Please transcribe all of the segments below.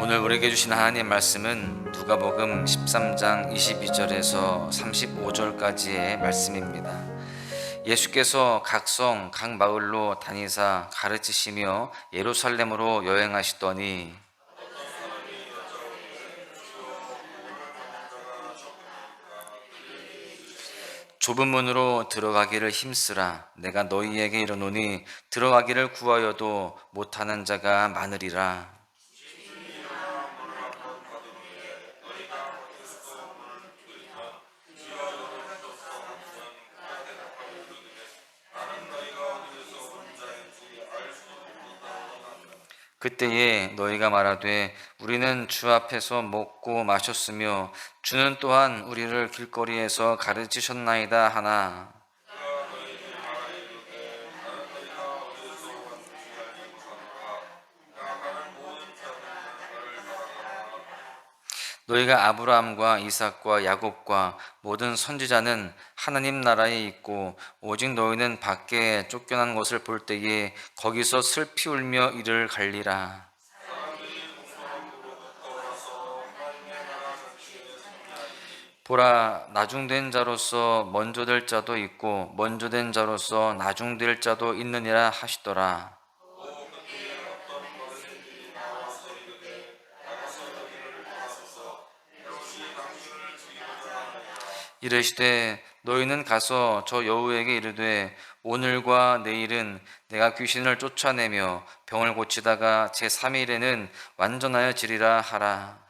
오늘 우리에게 주신 하나님 말씀은 누가복음 13장 22절에서 35절까지의 말씀입니다. 예수께서 각성 각 마을로 다니사 가르치시며 예루살렘으로 여행하시더니 좁은 문으로 들어가기를 힘쓰라 내가 너희에게 이르노니 들어가기를 구하여도 못하는 자가 많으리라 그때에 너희가 말하되 우리는 주 앞에서 먹고 마셨으며 주는 또한 우리를 길거리에서 가르치셨나이다 하나 너희가 아브라함과 이삭과 야곱과 모든 선지자는 하나님 나라에 있고 오직 너희는 밖에 쫓겨난 것을 볼 때에 거기서 슬피 울며 이를 갈리라. 보라 나중된 자로서 먼저 될 자도 있고 먼저 된 자로서 나중될 자도 있느니라 하시더라. 이르시되 너희는 가서 저 여우에게 이르되 오늘과 내일은 내가 귀신을 쫓아내며 병을 고치다가 제 3일에는 완전하여 지리라 하라.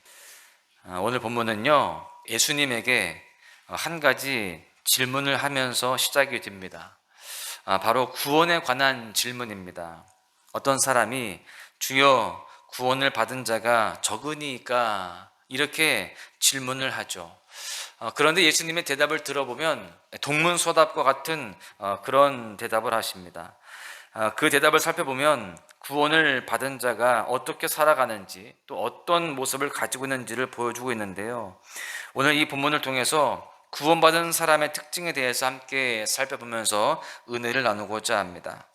오늘 본문은요, 예수님에게 한 가지 질문을 하면서 시작이 됩니다. 아, 바로 구원에 관한 질문입니다. 어떤 사람이 주여 구원을 받은 자가 적으니까 이렇게 질문을 하죠. 어, 그런데 예수님의 대답을 들어보면 동문서답과 같은 어, 그런 대답을 하십니다. 아, 그 대답을 살펴보면 구원을 받은 자가 어떻게 살아가는지 또 어떤 모습을 가지고 있는지를 보여주고 있는데요. 오늘 이 본문을 통해서 구원받은 사람의 특징에 대해서 함께 살펴보면서 은혜를 나누고자 합니다.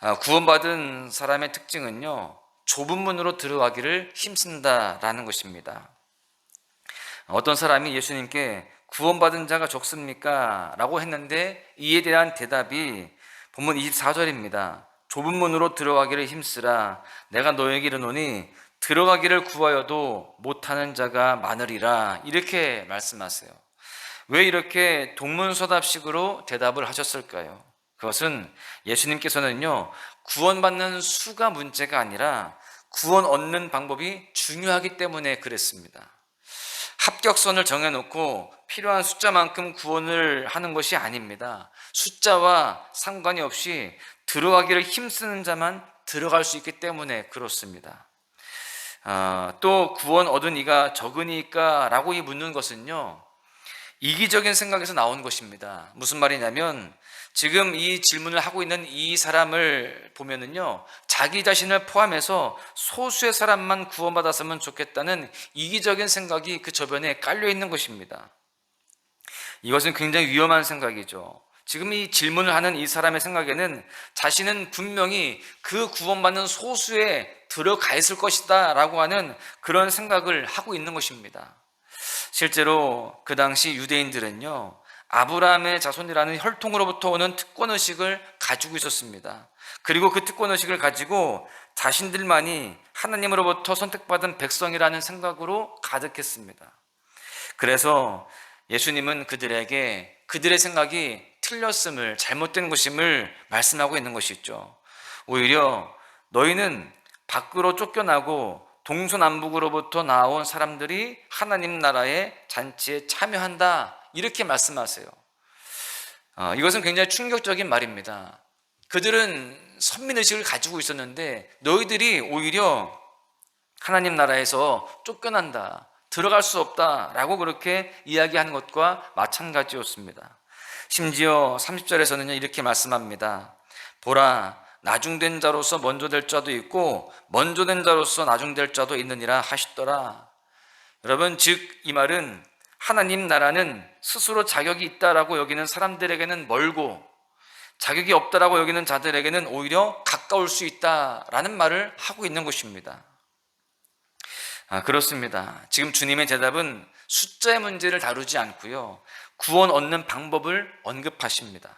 아, 구원받은 사람의 특징은요, 좁은 문으로 들어가기를 힘쓴다라는 것입니다. 어떤 사람이 예수님께 구원받은 자가 적습니까? 라고 했는데 이에 대한 대답이 본문 24절입니다. 좁은 문으로 들어가기를 힘쓰라. 내가 너에게 이르노니 들어가기를 구하여도 못하는 자가 많으리라. 이렇게 말씀하세요. 왜 이렇게 동문서답식으로 대답을 하셨을까요? 그것은 예수님께서는요, 구원받는 수가 문제가 아니라 구원 얻는 방법이 중요하기 때문에 그랬습니다. 합격선을 정해놓고 필요한 숫자만큼 구원을 하는 것이 아닙니다. 숫자와 상관이 없이 들어가기를 힘쓰는 자만 들어갈 수 있기 때문에 그렇습니다. 아, 또 구원 얻은 이가 적으니까 라고 묻는 것은요, 이기적인 생각에서 나온 것입니다. 무슨 말이냐면, 지금 이 질문을 하고 있는 이 사람을 보면은요, 자기 자신을 포함해서 소수의 사람만 구원받았으면 좋겠다는 이기적인 생각이 그 저변에 깔려 있는 것입니다. 이것은 굉장히 위험한 생각이죠. 지금 이 질문을 하는 이 사람의 생각에는 자신은 분명히 그 구원받는 소수에 들어가 있을 것이다 라고 하는 그런 생각을 하고 있는 것입니다. 실제로 그 당시 유대인들은요, 아브라함의 자손이라는 혈통으로부터 오는 특권의식을 가지고 있었습니다. 그리고 그 특권의식을 가지고 자신들만이 하나님으로부터 선택받은 백성이라는 생각으로 가득했습니다. 그래서 예수님은 그들에게 그들의 생각이 틀렸음을, 잘못된 것임을 말씀하고 있는 것이죠. 오히려 너희는 밖으로 쫓겨나고 동서남북으로부터 나온 사람들이 하나님 나라의 잔치에 참여한다. 이렇게 말씀하세요. 어, 이것은 굉장히 충격적인 말입니다. 그들은 선민의식을 가지고 있었는데 너희들이 오히려 하나님 나라에서 쫓겨난다. 들어갈 수 없다라고 그렇게 이야기하는 것과 마찬가지였습니다. 심지어 30절에서는 이렇게 말씀합니다. 보라, 나중된 자로서 먼저 될 자도 있고, 먼저 된 자로서 나중될 자도 있느니라 하시더라. 여러분, 즉, 이 말은 하나님 나라는 스스로 자격이 있다라고 여기는 사람들에게는 멀고, 자격이 없다라고 여기는 자들에게는 오히려 가까울 수 있다라는 말을 하고 있는 것입니다. 아, 그렇습니다. 지금 주님의 대답은 숫자의 문제를 다루지 않고요. 구원 얻는 방법을 언급하십니다.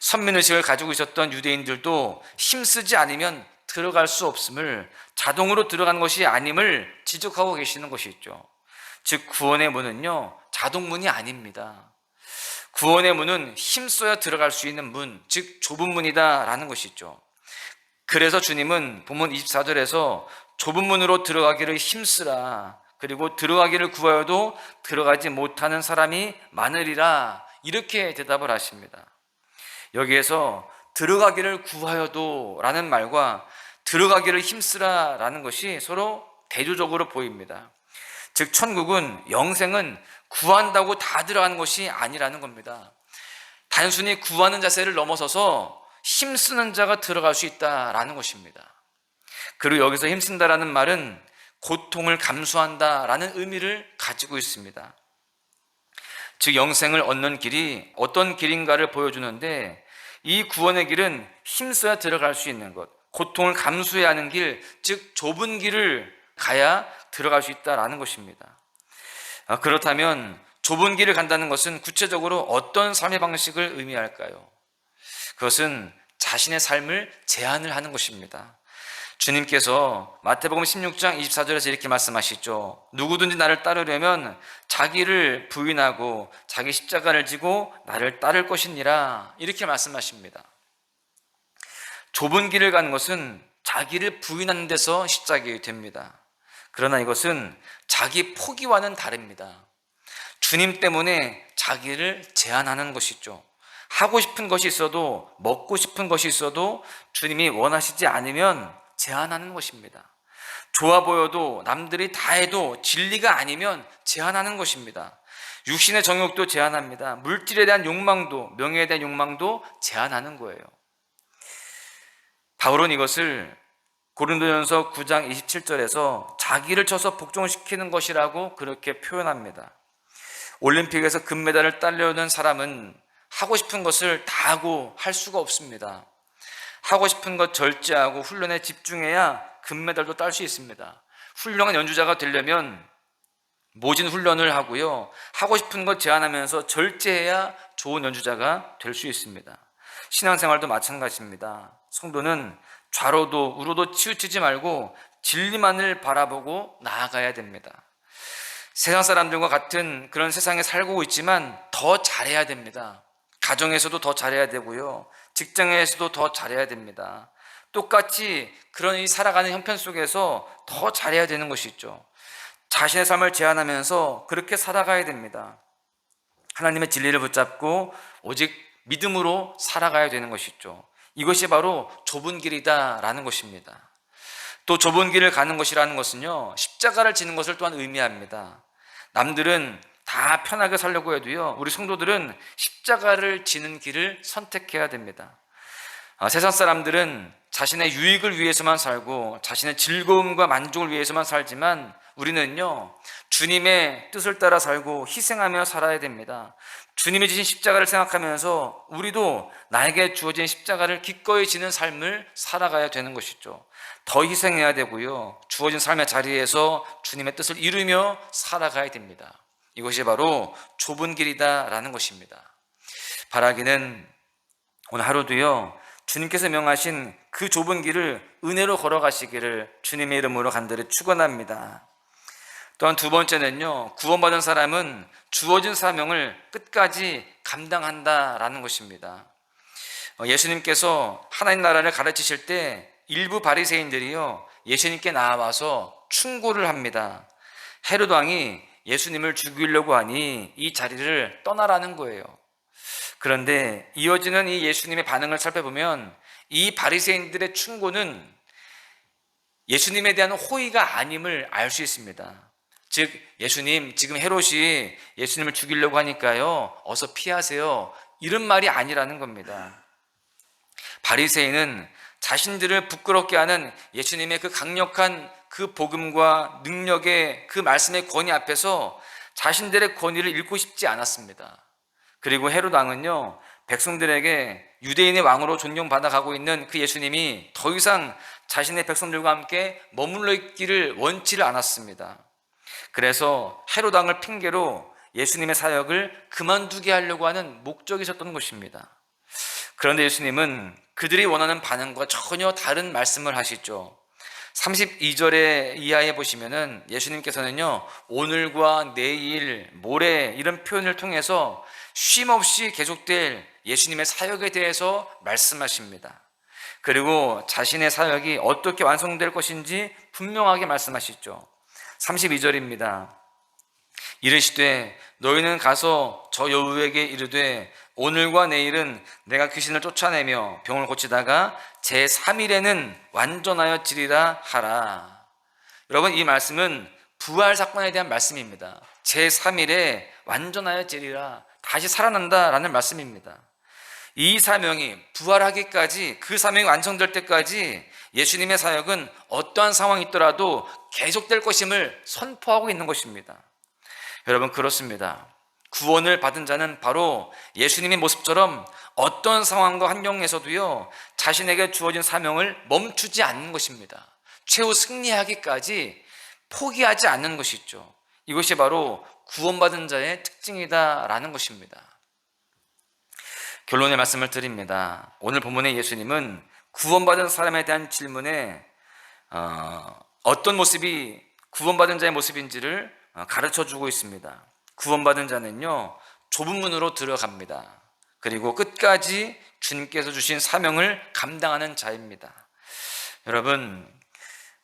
선민의식을 가지고 있었던 유대인들도 힘쓰지 않으면 들어갈 수 없음을 자동으로 들어간 것이 아님을 지적하고 계시는 것이 있죠. 즉, 구원의 문은요, 자동문이 아닙니다. 구원의 문은 힘써야 들어갈 수 있는 문, 즉, 좁은 문이다라는 것이죠. 그래서 주님은 본문 24절에서 좁은 문으로 들어가기를 힘쓰라. 그리고 들어가기를 구하여도 들어가지 못하는 사람이 많으리라. 이렇게 대답을 하십니다. 여기에서 들어가기를 구하여도 라는 말과 들어가기를 힘쓰라 라는 것이 서로 대조적으로 보입니다. 즉, 천국은 영생은 구한다고 다 들어가는 것이 아니라는 겁니다. 단순히 구하는 자세를 넘어서서 힘쓰는 자가 들어갈 수 있다라는 것입니다. 그리고 여기서 힘쓴다라는 말은 고통을 감수한다라는 의미를 가지고 있습니다. 즉 영생을 얻는 길이 어떤 길인가를 보여주는데 이 구원의 길은 힘써야 들어갈 수 있는 것, 고통을 감수해야 하는 길, 즉 좁은 길을 가야 들어갈 수 있다라는 것입니다. 아, 그렇다면 좁은 길을 간다는 것은 구체적으로 어떤 삶의 방식을 의미할까요? 그것은 자신의 삶을 제한을 하는 것입니다. 주님께서 마태복음 16장 24절에서 이렇게 말씀하시죠. 누구든지 나를 따르려면 자기를 부인하고 자기 십자가를 지고 나를 따를 것이니라. 이렇게 말씀하십니다. 좁은 길을 가는 것은 자기를 부인하는 데서 시작이 됩니다. 그러나 이것은 자기 포기와는 다릅니다. 주님 때문에 자기를 제한하는 것이죠. 하고 싶은 것이 있어도 먹고 싶은 것이 있어도 주님이 원하시지 않으면 제한하는 것입니다. 좋아 보여도 남들이 다 해도 진리가 아니면 제한하는 것입니다. 육신의 정욕도 제한합니다. 물질에 대한 욕망도, 명예에 대한 욕망도 제한하는 거예요. 바울은 이것을 고린도전서 9장 27절에서 자기를 쳐서 복종시키는 것이라고 그렇게 표현합니다. 올림픽에서 금메달을 따려는 사람은 하고 싶은 것을 다 하고 할 수가 없습니다. 하고 싶은 것 절제하고 훈련에 집중해야 금메달도 딸 수 있습니다. 훌륭한 연주자가 되려면 모진 훈련을 하고요. 하고 싶은 것 제한하면서 절제해야 좋은 연주자가 될 수 있습니다. 신앙생활도 마찬가지입니다. 성도는 좌로도 우로도 치우치지 말고 진리만을 바라보고 나아가야 됩니다. 세상 사람들과 같은 그런 세상에 살고 있지만 더 잘해야 됩니다. 가정에서도 더 잘해야 되고요. 직장에서도 더 잘해야 됩니다. 똑같이 그런 이 살아가는 형편 속에서 더 잘해야 되는 것이 있죠. 자신의 삶을 제한하면서 그렇게 살아가야 됩니다. 하나님의 진리를 붙잡고 오직 믿음으로 살아가야 되는 것이 있죠. 이것이 바로 좁은 길이다라는 것입니다. 또 좁은 길을 가는 것이라는 것은요, 십자가를 지는 것을 또한 의미합니다. 남들은 다 편하게 살려고 해도요, 우리 성도들은 십자가를 지는 길을 선택해야 됩니다. 아, 세상 사람들은 자신의 유익을 위해서만 살고 자신의 즐거움과 만족을 위해서만 살지만 우리는요, 주님의 뜻을 따라 살고 희생하며 살아야 됩니다. 주님이 지신 십자가를 생각하면서 우리도 나에게 주어진 십자가를 기꺼이 지는 삶을 살아가야 되는 것이죠. 더 희생해야 되고요. 주어진 삶의 자리에서 주님의 뜻을 이루며 살아가야 됩니다. 이것이 바로 좁은 길이다라는 것입니다. 바라기는 오늘 하루도요, 주님께서 명하신 그 좁은 길을 은혜로 걸어가시기를 주님의 이름으로 간절히 축원합니다. 또한 두 번째는요, 구원받은 사람은 주어진 사명을 끝까지 감당한다라는 것입니다. 어, 예수님께서 하나님 나라를 가르치실 때 일부 바리새인들이요 예수님께 나와서 충고를 합니다. 헤롯 왕이 예수님을 죽이려고 하니 이 자리를 떠나라는 거예요. 그런데 이어지는 이 예수님의 반응을 살펴보면 이 바리새인들의 충고는 예수님에 대한 호의가 아님을 알 수 있습니다. 즉 예수님 지금 헤롯이 예수님을 죽이려고 하니까요. 어서 피하세요. 이런 말이 아니라는 겁니다. 바리새인은 자신들을 부끄럽게 하는 예수님의 그 강력한 그 복음과 능력의 그 말씀의 권위 앞에서 자신들의 권위를 잃고 싶지 않았습니다. 그리고 헤롯 왕은요, 백성들에게 유대인의 왕으로 존경받아 가고 있는 그 예수님이 더 이상 자신의 백성들과 함께 머물러 있기를 원치를 않았습니다. 그래서 헤롯 왕을 핑계로 예수님의 사역을 그만두게 하려고 하는 목적이 있었던 것입니다. 그런데 예수님은 그들이 원하는 반응과 전혀 다른 말씀을 하시죠. 32절에 이하에 보시면은 예수님께서는요, 오늘과 내일, 모레 이런 표현을 통해서 쉼 없이 계속될 예수님의 사역에 대해서 말씀하십니다. 그리고 자신의 사역이 어떻게 완성될 것인지 분명하게 말씀하시죠. 32절입니다. 이르시되 너희는 가서 저 여우에게 이르되 오늘과 내일은 내가 귀신을 쫓아내며 병을 고치다가 제 3일에는 완전하여 지리라 하라. 여러분 이 말씀은 부활 사건에 대한 말씀입니다. 제 3일에 완전하여 지리라 다시 살아난다라는 말씀입니다. 이 사명이 부활하기까지 그 사명이 완성될 때까지 예수님의 사역은 어떠한 상황이 있더라도 계속될 것임을 선포하고 있는 것입니다. 여러분 그렇습니다. 구원을 받은 자는 바로 예수님의 모습처럼 어떤 상황과 환경에서도요 자신에게 주어진 사명을 멈추지 않는 것입니다. 최후 승리하기까지 포기하지 않는 것이죠. 이것이 바로 구원받은 자의 특징이다라는 것입니다. 결론의 말씀을 드립니다. 오늘 본문의 예수님은 구원받은 사람에 대한 질문에 어, 어떤 모습이 구원받은 자의 모습인지를 어, 가르쳐 주고 있습니다. 구원받은 자는요, 좁은 문으로 들어갑니다. 그리고 끝까지 주님께서 주신 사명을 감당하는 자입니다. 여러분,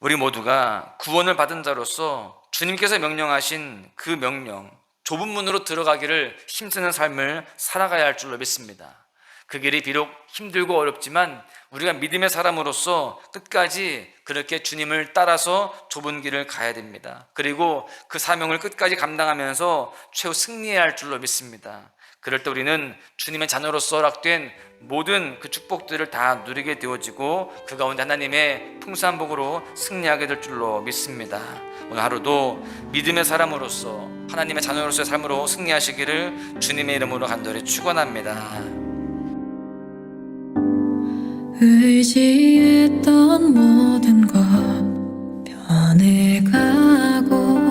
우리 모두가 구원을 받은 자로서 주님께서 명령하신 그 명령, 좁은 문으로 들어가기를 힘쓰는 삶을 살아가야 할 줄로 믿습니다. 그 길이 비록 힘들고 어렵지만 우리가 믿음의 사람으로서 끝까지 그렇게 주님을 따라서 좁은 길을 가야 됩니다. 그리고 그 사명을 끝까지 감당하면서 최후 승리해야 할 줄로 믿습니다. 그럴 때 우리는 주님의 자녀로서 허락된 모든 그 축복들을 다 누리게 되어지고 그 가운데 하나님의 풍성한 복으로 승리하게 될 줄로 믿습니다. 오늘 하루도 믿음의 사람으로서 하나님의 자녀로서의 삶으로 승리하시기를 주님의 이름으로 간절히 축원합니다. 의지했던 모든 것 변해가고